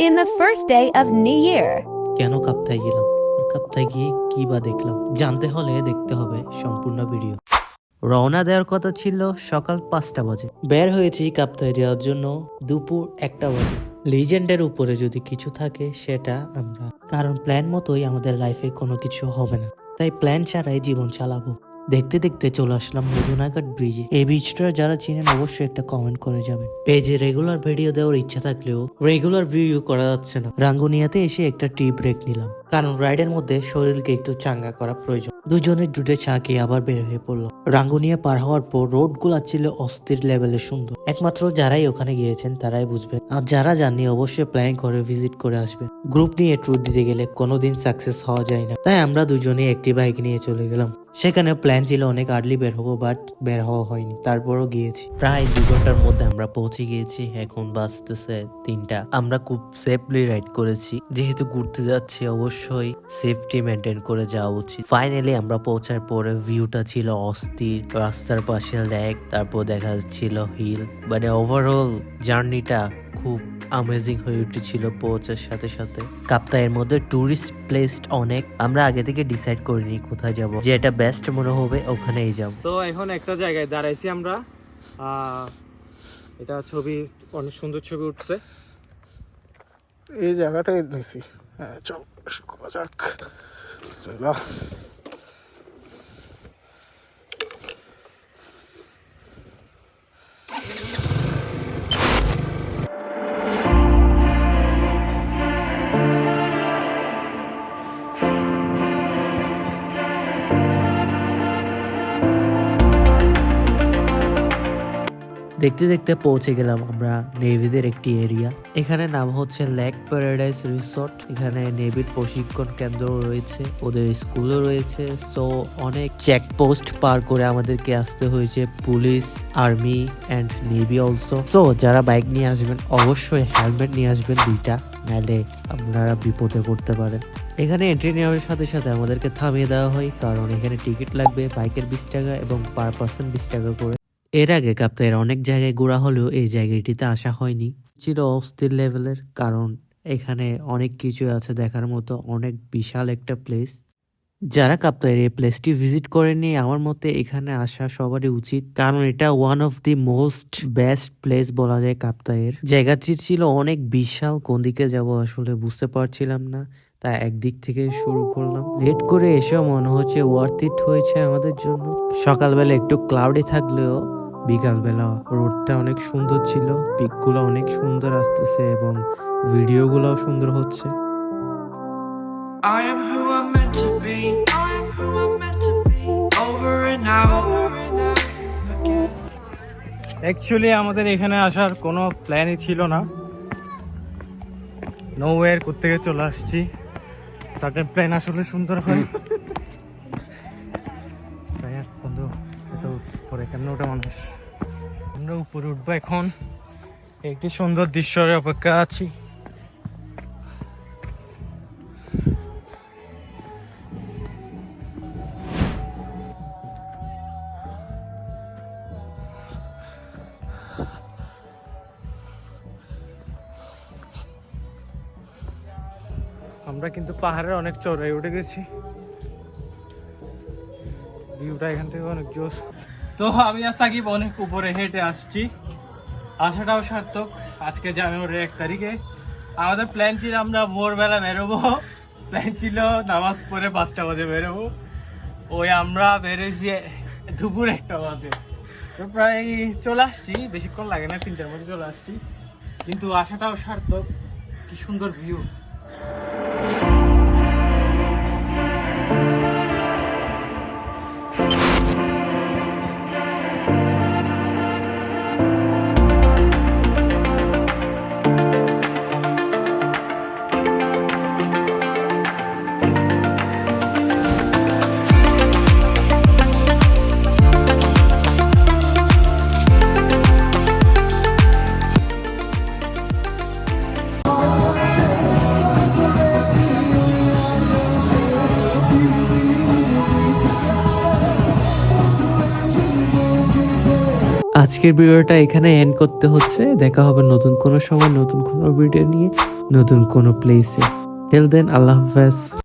In the first day of New Year, কেন কাপ্তায় গেলাম? কাপ্তায় গিয়ে কি বা দেখলাম? জানতে হলে দেখতে হবে সম্পূর্ণ ভিডিও। রওনা দেওয়ার কথা ছিল সকাল পাঁচটা বাজে। বের হয়েছি কাপ্তায় যাওয়ার জন্য দুপুর একটা বাজে। লিজেন্ডের উপরে যদি কিছু থাকে সেটা আমরা। কারণ প্ল্যান মতোই আমাদের লাইফে কোনো কিছু হবে না। তাই প্ল্যান ছাড়াই জীবন চালাবো। দেখতে দেখতে চলে আসলাম মধুনাঘাট ব্রিজে। এই ব্রিজটা যারা চিনেন অবশ্যই একটা কমেন্ট করে যাবেন। পেজে রেগুলার ভিডিও দেওয়ার ইচ্ছা থাকলেও রেগুলার ভিডিও করা যাচ্ছে না। রাঙ্গুনিয়াতে এসে একটা টি ব্রেক নিলাম। কারণ রাইডের মধ্যে শরীরকে একটু চাঙ্গা করা প্রয়োজন। দুজনে জুটে চা খেয়ে আবার বের হয়ে পড়ল রাঙ্গুনিয়া পার হওয়ার পর রোডগুলা ছিল অস্থির লেভেলে সুন্দর। একমাত্র যারাই ওখানে গিয়েছেন তারাই বুঝবেন। আর যারা জাননি অবশ্যই প্ল্যান করে ভিজিট করে আসবেন। গ্রুপ নিয়ে ট্যুর দিতে গেলে কোনোদিন সাকসেস হওয়া যায় না। তাই আমরা দুজনে একটি বাইক নিয়ে চলে গেলাম। সেখানে প্ল্যান ছিল অনেক আর্লি বের হব বাট বের হওয়া হয়নি। তারপরও গিয়েছি। প্রায় দু ঘণ্টার মধ্যে আমরা পৌঁছে গিয়েছি। এখন বাজতেছে তিনটা। আমরা খুব সেফলি রাইড করেছি। যেহেতু ঘুরতে যাচ্ছি, অবশ্যই সেফটি মেনটেন করে যাওয়া উচিত। ফাইনালি আমরা পৌঁছার পরে ভিউটা ছিল অস্থির। রাস্তার পাশে লেক তারপর দেখা যাচ্ছিল হিল মানে ওভারঅল জার্নিটা খুব আমেজিং হয়ে উঠেছিল পৌঁছার সাথে সাথে। কাপ্তায়ের মধ্যে টুরিস্ট প্লেস অনেক। আমরা আগে থেকে ডিসাইড করিনি কোথায় যাব। যে এটা বেস্ট মনে হবে ওখানেই যাব। তো এখন একটা জায়গায় দাঁড়াইছি আমরা। আহ, এটা ছবি অনেক সুন্দর ছবি উঠছে। এই জায়গাটাই নিছি হ্যাঁ চল শুরু করা যাক। বিসমিল্লাহ। দেখতে দেখতে পৌঁছে গেলাম আমরা নেভিদের একটি এরিয়া এখানে নাম হচ্ছে লেক প্যারাডাইস রিসোর্ট। এখানে নেভির প্রশিক্ষণ কেন্দ্র রয়েছে, ওদের স্কুলও রয়েছে। সো অনেক চেকপোস্ট পার করে আমাদেরকে আসতে হয়েছে, police, army and navy also so যারা বাইক নিয়ে আসবেন, অবশ্যই হেলমেট নিয়ে আসবেন দুইটা নাহলে আপনারা বিপদে পড়তে পারেন। এখানে এন্ট্রি নেওয়ার সাথে সাথে আমাদেরকে থামিয়ে দেওয়া হয়, কারণ এখানে টিকিট লাগবে, বাইকের বিশ টাকা এবং পার পার্সন বিশ টাকা করে। এর আগে কাপ্তাইয়ের অনেক জায়গায় ঘোরা হলেও এই জায়গাটিতে আসা হয়নি। ছিল অস্থির লেভেলের, কারণ এখানে অনেক কিছু আছে দেখার মতো, অনেক বিশাল একটা প্লেস যারা কাপ্তাইয়ের এই প্লেসটি ভিজিট করেনি, আমার মতে এখানে আসা সবারই উচিত, কারণ এটা one of the most best place বলা যায় কাপ্তাইয়ের। জায়গাটি ছিল অনেক বিশাল, কোন দিকে যাব আসলে বুঝতে পারছিলাম না। তাই একদিক থেকে শুরু করলাম লেট করে এসেও মনে হচ্ছে ওয়ার্থ ইট হয়েছে আমাদের জন্য সকালবেলা একটু ক্লাউডি থাকলেও বিকালবেলা রোডটা অনেক সুন্দর ছিল পিকগুলো অনেক সুন্দর আসতেছে এবং ভিডিওগুলোও সুন্দর হচ্ছে I am who I'm meant to be. I am who I'm meant to be. Over and out, over and out again. Actually আমাদের এখানে আসার কোনো প্ল্যানই ছিল না নো ওয়ের থেকে চলে আসছি সার্টেন প্ল্যান আসলে সুন্দর হয়। তাই আর বন্ধু, এত পরে কেমন ওটা মানুষ? আমরা উপরে উঠবো এখন। একটি সুন্দর দৃশ্যের অপেক্ষা আছি। আমরা কিন্তু পাহাড়ের অনেক চড়াই উঠে গেছি। ভিউটা এখান থেকে অনেক জোর তো আমি আর সাকিব অনেক উপরে হেঁটে আসছি। আসাটাও সার্থক। আজকে জানুয়ারির এক তারিখে। আমাদের প্ল্যান ছিল আমরা ভোরবেলা বেরোবো। প্ল্যান ছিল নামাজ পড়ে পাঁচটা বাজে বেরোবো। ওই আমরা বেরোইছি দুপুর একটা বাজে। তো প্রায় চলে আসছি। বেশিক্ষণ লাগে না, তিনটার মধ্যে চলে আসছি। কিন্তু আসাটাও সার্থক। কি সুন্দর ভিউ Bye. আজকের ভিডিওটা এখানে এন্ড করতে হচ্ছে। দেখা হবে নতুন কোনো সময়, নতুন কোনো ভিডিও নিয়ে, নতুন কোনো প্লেসে টেল দেন আল্লাহ হাফেজ।